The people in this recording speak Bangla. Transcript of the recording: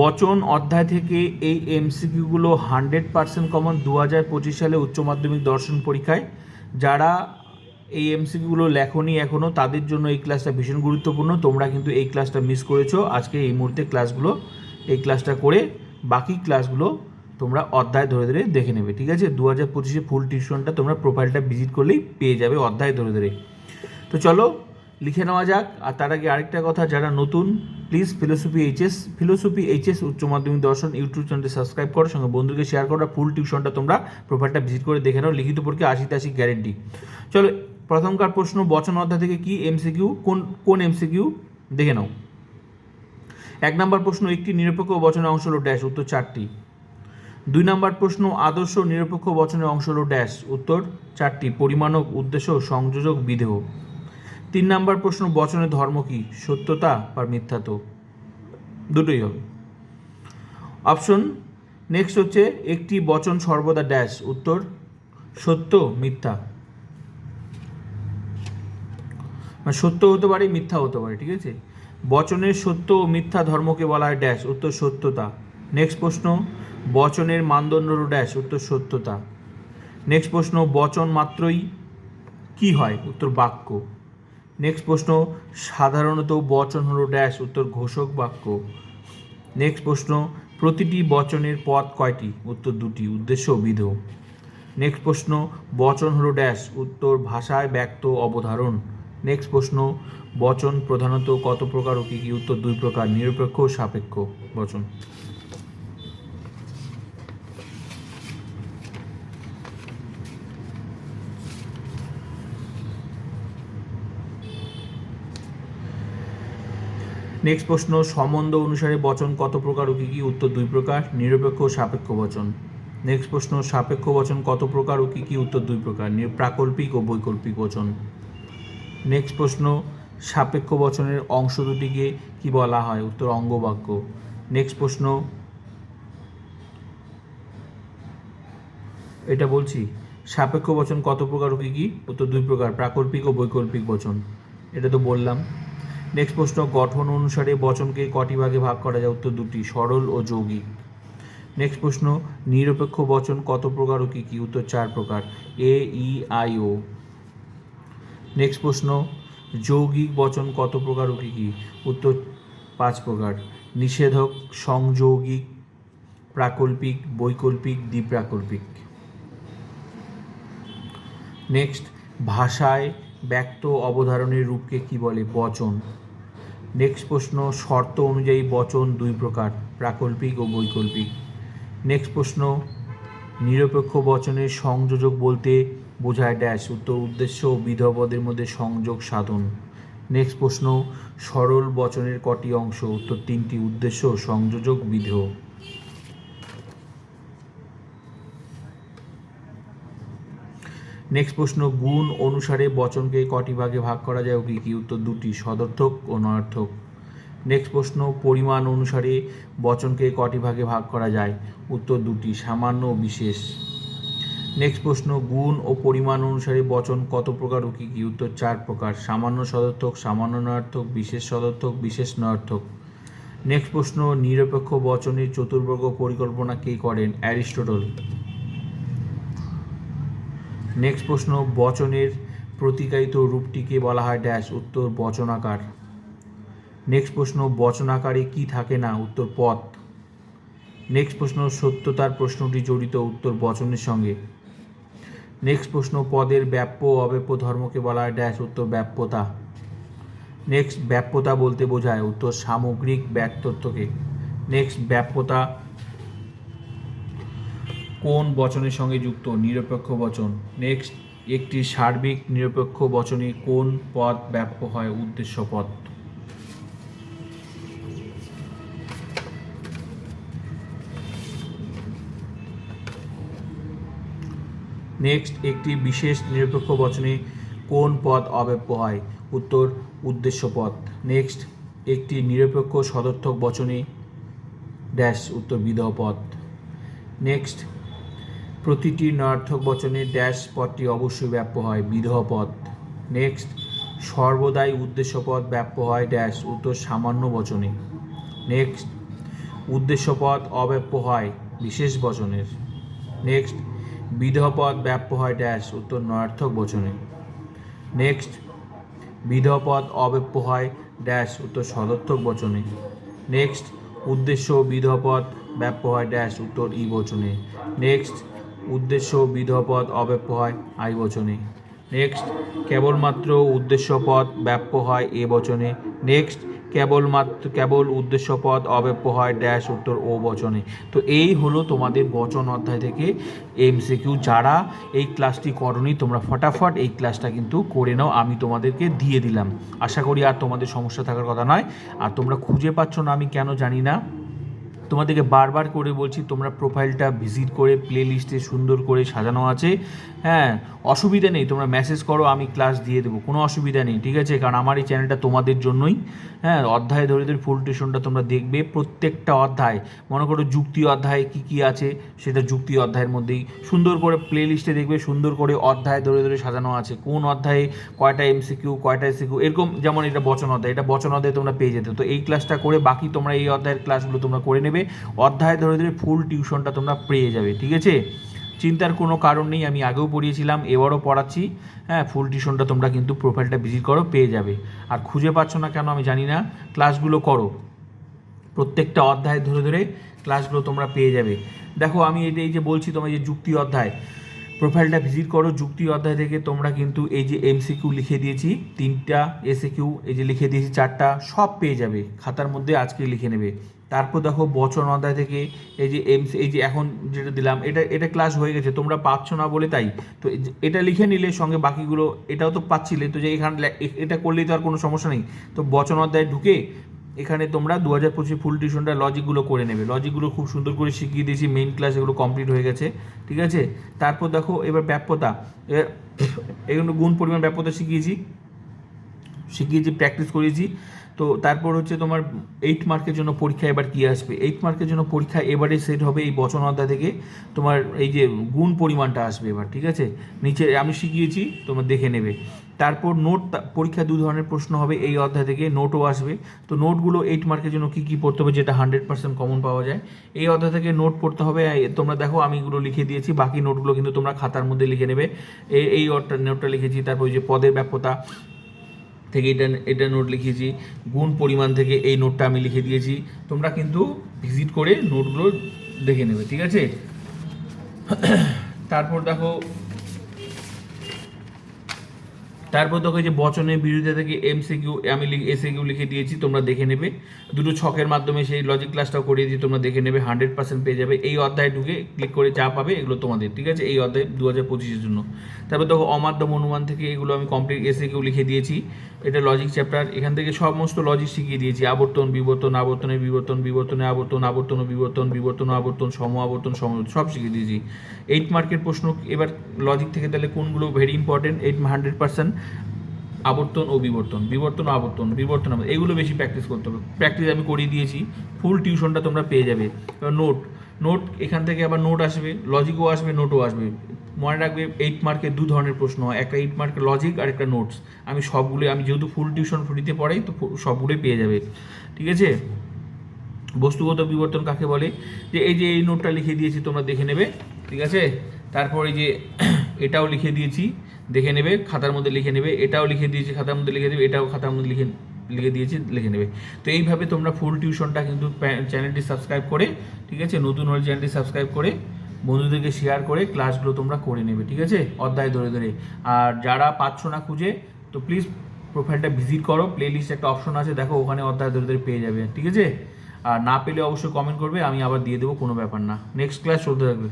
বচন অধ্যায় থেকে এই এমসিকিউগুলো হান্ড্রেড পার্সেন্ট কমন দু হাজার পঁচিশ সালে উচ্চ মাধ্যমিক দর্শন পরীক্ষায়। যারা এই এমসিকিউগুলো লেখনি এখনও তাদের জন্য এই ক্লাসটা ভীষণ গুরুত্বপূর্ণ। তোমরা কিন্তু এই ক্লাসটা মিস করেছ। আজকে এই মুহূর্তে ক্লাসগুলো এই ক্লাসটা করে বাকি ক্লাসগুলো তোমরা অধ্যায় ধরে ধরে দেখে নেবে, ঠিক আছে? দু হাজার পঁচিশে ফুল টিউশনটা তোমরা প্রোফাইলটা ভিজিট করলেই পেয়ে যাবে অধ্যায় ধরে ধরে। তো চলো লিখে নেওয়া যাক। আর তার আগে আরেকটা কথা, যারা নতুন please philosophy HS philosophy HS উচ্চ মাধ্যমিক দর্শন ইউটিউব চ্যানেলটি সাবস্ক্রাইব করো, সঙ্গে বন্ধুকে শেয়ার করো ফুল টিউশনটা তোমরা প্রোফাইলটা ভিজিট করে দেখে নাও, লিখিত পরীক্ষা আশি গ্যারেন্টি চলো প্রথমকার প্রশ্ন, বচন অধ্যায় থেকে কি এমসিকিউ কোন কোন এমসিকিউ দেখে নাও। এক নম্বর প্রশ্ন, একটি নিরপেক্ষ বচনের অংশ হলো ড্যাশ উত্তর চারটি। দুই নম্বর প্রশ্ন, আদর্শ নিরপেক্ষ বচনের অংশ হলো ড্যাশ উত্তর চারটি। পরিমাণক, উদ্দেশ্য, সংযোজক, বিধেয়। তিন নম্বর প্রশ্ন বচনের ধর্ম কি? সত্যতা বা মিথ্যাত্ব দুটোই হবে। অপশন নেক্সট হচ্ছে, একটি বচন সর্বদা ড্যাশ উত্তর সত্য, মিথ্যা। মানে সত্য হতে পারে, মিথ্যা হতে পারে, ঠিক আছে? বচনের সত্য ও মিথ্যা ধর্মকে বলা হয় ড্যাশ উত্তর সত্যতা। নেক্সট প্রশ্ন, বচনের মানদণ্ড ড্যাশ উত্তর সত্যতা। নেক্সট প্রশ্ন, বচন মাত্রই কি হয়? উত্তর বাক্য। নেক্সট প্রশ্ন, সাধারণত বচন হলো ড্যাশ উত্তর ঘোষক বাক্য। নেক্সট প্রশ্ন, প্রতিটি বচনের পদ কয়টি? উত্তর দুটি, উদ্দেশ্য বিধ নেক্সট প্রশ্ন, বচন হলো ড্যাশ উত্তর ভাষায় ব্যক্ত অবধারণ। নেক্সট প্রশ্ন, বচন প্রধানত কত প্রকার ও কী কী? উত্তর দুই প্রকার, নিরপেক্ষ ও সাপেক্ষ বচন। নেক্সট প্রশ্ন, সম্বন্ধ অনুসারে বচন কত প্রকার ও কী কী? উত্তর দুই প্রকার, নিরপেক্ষ ও সাপেক্ষ বচন। নেক্সট প্রশ্ন, সাপেক্ষ বচন কত প্রকার ও কী কী? উত্তর দুই প্রকার প্রাকল্পিক ও বৈকল্পিক বচন। নেক্সট প্রশ্ন, সাপেক্ষ বচনের অংশ দুটিকে কি বলা হয়? উত্তর, অঙ্গবাক্য। নেক্সট প্রশ্ন, এটা বলছি, সাপেক্ষ বচন কত প্রকার ও কী কী? উত্তর দুই প্রকার, প্রাকল্পিক ও বৈকল্পিক বচন। এটা তো বললাম। নেক্সট প্রশ্ন, গঠন অনুসারে বচনকে কটি ভাগে ভাগ করা যায়? উত্তর দুটি, সরল ও যৌগিক। নেক্সট প্রশ্ন, নিরপেক্ষ বচন কত প্রকার ও কী কী? উত্তর চার প্রকার এ ই আই ও নেক্সট প্রশ্ন, যৌগিক বচন কত প্রকার ও কী কী? উত্তর পাঁচ প্রকার, নিষেধক, সংযৌগিক, প্রাকল্পিক, বৈকল্পিক, দ্বিপ্রাকল্পিক। নেক্সট ভাষায় ব্যক্ত অবধারণের রূপকে কি বলে? বচন। নেক্সট প্রশ্ন, শর্ত অনুযায়ী বচন দুই প্রকার, প্রাকল্পিক ও বৈকল্পিক। নেক্সট প্রশ্ন, নিরপেক্ষ বচনের সংযোজক বলতে বোঝায় ড্যাশ উত্তর উদ্দেশ্য ও বিধপদের মধ্যে সংযোগ সাধন। নেক্সট প্রশ্ন, সরল বচনের কটি অংশ, উত্তর তিনটি, উদ্দেশ্য, সংযোজক, বিধেয়। নেক্সট প্রশ্ন, গুণ অনুসারে বচনকে কটি ভাগে ভাগ করা যায় কি কি? উত্তর দুটি, সদর্থক ও নয়ার্থক। নেক্সট প্রশ্ন, পরিমাণ অনুসারে বচনকে কটি ভাগে ভাগ করা যায়? উত্তর দুটি, সামান্য ও বিশেষ। নেক্সট প্রশ্ন, গুণ ও পরিমাণ অনুসারে বচন কত প্রকার ও কি কি? উত্তর চার প্রকার, সামান্য সদর্থক, সামান্য নয়ার্থক, বিশেষ সদর্থক, বিশেষ নয়ার্থক। নেক্সট প্রশ্ন, নিরপেক্ষ বচনের চতুর্বর্গ পরিকল্পনা কে করেন? অ্যারিস্টটল। নেক্সট প্রশ্ন, বচনের প্রতিকায়িত রূপটিকে বলা হয় ড্যাশ উত্তর বচনাকার। নেক্সট প্রশ্ন, বচনাকারে কি থাকে না, উত্তর পথ নেক্সট প্রশ্ন, সত্যতার প্রশ্নটি জড়িত, উত্তর বচনের সঙ্গে। নেক্সট প্রশ্ন, পদের ব্যাপ্য অব্যাপ্য ধর্মকে বলা হয় ড্যাশ উত্তর ব্যাপ্যতা। নেক্সট ব্যাপ্যতা বলতে বোঝায়, উত্তর সামগ্রিক ব্যক্তত্বকে। নেক্সট ব্যাপ্যতা কোন বচনের সঙ্গে যুক্ত? নিরপেক্ষ বচন। নেক্সট একটি সার্বিক নিরপেক্ষ বচনে কোন পদ ব্যাপ্য হয়? উদ্দেশ্য পদ। নেক্সট একটি বিশেষ নিরপেক্ষ বচনে কোন পদ অব্যাপ্য হয়? উত্তর, উদ্দেশ্য পদ। নেক্সট একটি নিরপেক্ষ সদর্থক বচনে ড্যাশ উত্তর বিধেয় পদ। নেক্সট প্রতিটি নয়ার্থক বচনে ড্যাশ পদটি অবশ্যই ব্যাপ্য হয় বিধেয় পদ। নেক্সট, সর্বদাই উদ্দেশ্য পদ ব্যাপ্য হয় ড্যাশ, উত্তর সামান্য বচনে। নেক্সট, উদ্দেশ্যপদ অব্যাপ্য হয় বিশেষ বচনের। নেক্সট বিধপদ ব্যাপ্য হয় ড্যাশ, উত্তর নয়ার্থক বচনে। নেক্সট বিধপদ অব্যপ্য হয় ড্যাশ, উত্তর সদর্থক বচনে। নেক্সট, উদ্দেশ্য বিধপদ ব্যাপ্য হয় ড্যাশ, উত্তর ই বচনে। নেক্সট উদ্দেশ্য বিধপদ অব্যাপ্য হয় আই বচনে। নেক্সট কেবলমাত্র উদ্দেশ্যপদ ব্যাপ্য হয় এ বচনে। নেক্সট কেবলমাত্র, কেবল উদ্দেশ্যপদ অব্যাপ্য হয় ড্যাশ উত্তর ও বচনে। তো এই হলো তোমাদের বচন অধ্যায় থেকে এমসিকিউ যারা এই ক্লাসটি করনি, তোমরা ফটাফট এই ক্লাসটা কিন্তু করে নাও, আমি তোমাদেরকে দিয়ে দিলাম। আশা করি আর তোমাদের সমস্যা থাকার কথা নয়। আর তোমরা খুঁজে পাচ্ছ না, আমি কেন জানি না। তোমাদেরকে বারবার করে বলছি, তোমরা প্রোফাইলটা ভিজিট করে প্লে লিস্টে সুন্দর করে সাজানো আছে। হ্যাঁ অসুবিধা নেই, তোমরা মেসেজ করো, আমি ক্লাস দিয়ে দেবো, কোনো অসুবিধা নেই, ঠিক আছে? কারণ আমার এই চ্যানেলটা তোমাদের জন্যই। হ্যাঁ অধ্যায় ধরে ধরে ফুল টিউশনটা তোমরা দেখবে, প্রত্যেকটা অধ্যায়। মনে করো যুক্তি অধ্যায়ে কী কী আছে, সেটা যুক্তি অধ্যায়ের মধ্যেই। সুন্দর করে প্লে লিস্টে দেখবে, সুন্দর করে অধ্যায় ধরে ধরে সাজানো আছে। কোন অধ্যায়ে কয়টা এমসিকিউ কয়টা এসিকিউ এরকম যেমন এটা বচন অধ্যায়, এটা বচন অধ্যায় তোমরা পেয়ে যেতে। তো এই ক্লাসটা করে বাকি তোমরা এই অধ্যায়ের ক্লাসগুলো তোমরা করে নেবে। অধ্যায় ধরে ধরে ফুল টিউশনটা তোমরা পেয়ে যাবে, ঠিক আছে? চিন্তার কোনো কারণ নেই, আমি আগেও পড়িয়েছিলাম, এবারও পড়াচ্ছি হ্যাঁ ফুল টিউশনটা তোমরা কিন্তু প্রোফাইলটা ভিজিট করো, পেয়ে যাবে। আর খুঁজে পাচ্ছ না কেন আমি জানি না ক্লাসগুলো করো। প্রত্যেকটা অধ্যায় ধরে ধরে ক্লাসগুলো তোমরা পেয়ে যাবে। দেখো, আমি এটা এই যে বলছি তোমার যে যুক্তি অধ্যায় প্রোফাইলটা ভিজিট করো, যুক্তি অধ্যায় থেকে তোমরা কিন্তু এই যে এমসিকিউ লিখে দিয়েছি, তিনটা এসে কিউ এই যে লিখে দিয়েছি চারটা, সব পেয়ে যাবে, খাতার মধ্যে আজকে লিখে নেবে। তারপর দেখো বচন অধ্যায় থেকে এই যে এম এই যে এখন যেটা দিলাম, এটা এটা ক্লাস হয়ে গেছে, তোমরা পাচ্ছ না বলে তাই। তো এটা লিখে নিলে সঙ্গে বাকিগুলো, এটাও তো পাচ্ছিলে, তো যে এখানে এটা করলেই তো আর কোনো সমস্যা নেই। তো বচন অধ্যায় ঢুকে এখানে তোমরা দু হাজার পঁচিশ ফুল টিউশনটা লজিকগুলো করে নেবে। লজিকগুলো খুব সুন্দর করে শিখিয়ে দিয়েছি মেইন ক্লাস এগুলো কমপ্লিট হয়ে গেছে, ঠিক আছে? তারপর দেখো, এবার ব্যাপ্যতা। এগুলো গুণ পরিমাণ ব্যাপ্যতা শিখিয়েছি শিখিয়েছি প্র্যাকটিস করিয়েছি। তো তারপর হচ্ছে তোমার এইট মার্কের জন্য পরীক্ষা এবার কী আসবে? এইট মার্কের জন্য পরীক্ষা এবারে সেট হবে এই বচন অধ্যায় থেকে। তোমার এই যে গুণ পরিমাণটা আসবে এবার, ঠিক আছে? নিচে আমি শিখিয়েছি, তোমার দেখে নেবে। তারপর নোট পরীক্ষা দু ধরনের প্রশ্ন হবে, এই অধ্যায় থেকে নোটও আসবে। তো নোটগুলো এইট মার্কের জন্য কী কী পড়তে হবে যেটা হান্ড্রেড পার্সেন্ট কমন পাওয়া যায়। এই অধ্যায় থেকে নোট পড়তে হবে তোমরা দেখো, আমি এগুলো লিখে দিয়েছি, বাকি নোটগুলো কিন্তু তোমরা খাতার মধ্যে লিখে নেবে। এই নোটটা লিখেছি, তারপর যে পদের ব্যাপ্যতা থেকে এটা এটা নোট লিখেছি, গুণ পরিমাণ থেকে এই নোটটা আমি লিখে দিয়েছি। তোমরা কিন্তু ভিজিট করে নোটগুলো দেখে নেবে, ঠিক আছে? তারপর দেখো তারপর দেখো যে বচনের বিরুদ্ধে থেকে এমসিকিউ আমি এসিকিউ লিখে দিয়েছি, তোমরা দেখে নেবে। দুটো ছকের মাধ্যমে সেই লজিক ক্লাসটাও করিয়ে দিই তোমরা দেখে নেবে হান্ড্রেড পার্সেন্ট পেয়ে যাবে। এই অধ্যায় ঢুকে ক্লিক করে যা পাবে এগুলো তোমাদের, ঠিক আছে? এই অধ্যায় দু হাজার পঁচিশের জন্য। তারপর দেখো অমাধ্যম অনুমান থেকে এগুলো আমি কমপ্লিট এসিকিউ লিখে দিয়েছি। এটা লজিক চ্যাপ্টার এখান থেকে সমস্ত লজিক শিখিয়ে দিয়েছি। আবর্তন, বিবর্তন, আবর্তনের বিবর্তন, বিবর্তনে আবর্তন আবর্তন বিবর্তন বিবর্তন আবর্তন, সম আবর্তন, সম সব শিখিয়ে দিয়েছি। এইট মার্কের প্রশ্ন, এবার লজিক থেকে তাহলে কোনগুলো very important eight hundred percent আবর্তন ও বিবর্তন বিবর্তন ও আবর্তন বিবর্তন আবর্তন, এগুলো বেশি প্র্যাকটিস করতে হবে। প্র্যাকটিস আমি করিয়ে দিয়েছি ফুল টিউশনটা তোমরা পেয়ে যাবে। নোট নোট এখান থেকে আবার নোট আসবে লজিকও আসবে নোটও আসবে। মনে রাখবে এইট মার্কের দু ধরনের প্রশ্ন হয় একটা এইট মার্কের লজিক আর একটা নোটস আমি সবগুলো আমি যেহেতু ফুল টিউশন ফ্রিতে পড়াই তো সবগুলোই পেয়ে যাবে। ঠিক আছে? বস্তুগত বিবর্তন কাকে বলে? যে এই যে এই নোটটা লিখে দিয়েছি তোমরা দেখে নেবে। ঠিক আছে? তারপর এই যে এটাও লিখে দিয়েছি। দেখে নেবে, খাতার মধ্যে লিখে নেবে, এটাও লিখে দিয়েছি, খাতার মধ্যে লিখে দেবে, এটাও খাতার মধ্যে লিখে লিখে দিয়েছি, লিখে নেবে। তো এইভাবে তোমরা ফুল টিউশনটা কিন্তু চ্যানেলটি সাবস্ক্রাইব করে, ঠিক আছে? নতুন হলে চ্যানেলটি সাবস্ক্রাইব করে, বন্ধুদেরকে শেয়ার করে ক্লাসগুলো তোমরা করে নেবে, ঠিক আছে? অধ্যায় ধরে ধরে। আর যারা পাচ্ছ না খুঁজে, তো প্লিজ প্রোফাইলটা ভিজিট করো প্লে লিস্ট একটা অপশন আছে, দেখো ওখানে অধ্যায় ধরে ধরে পেয়ে যাবে, ঠিক আছে? আর না পেলে অবশ্যই কমেন্ট করবে, আমি আবার দিয়ে দেবো, কোনো ব্যাপার না। নেক্সট ক্লাস চলতে থাকবে।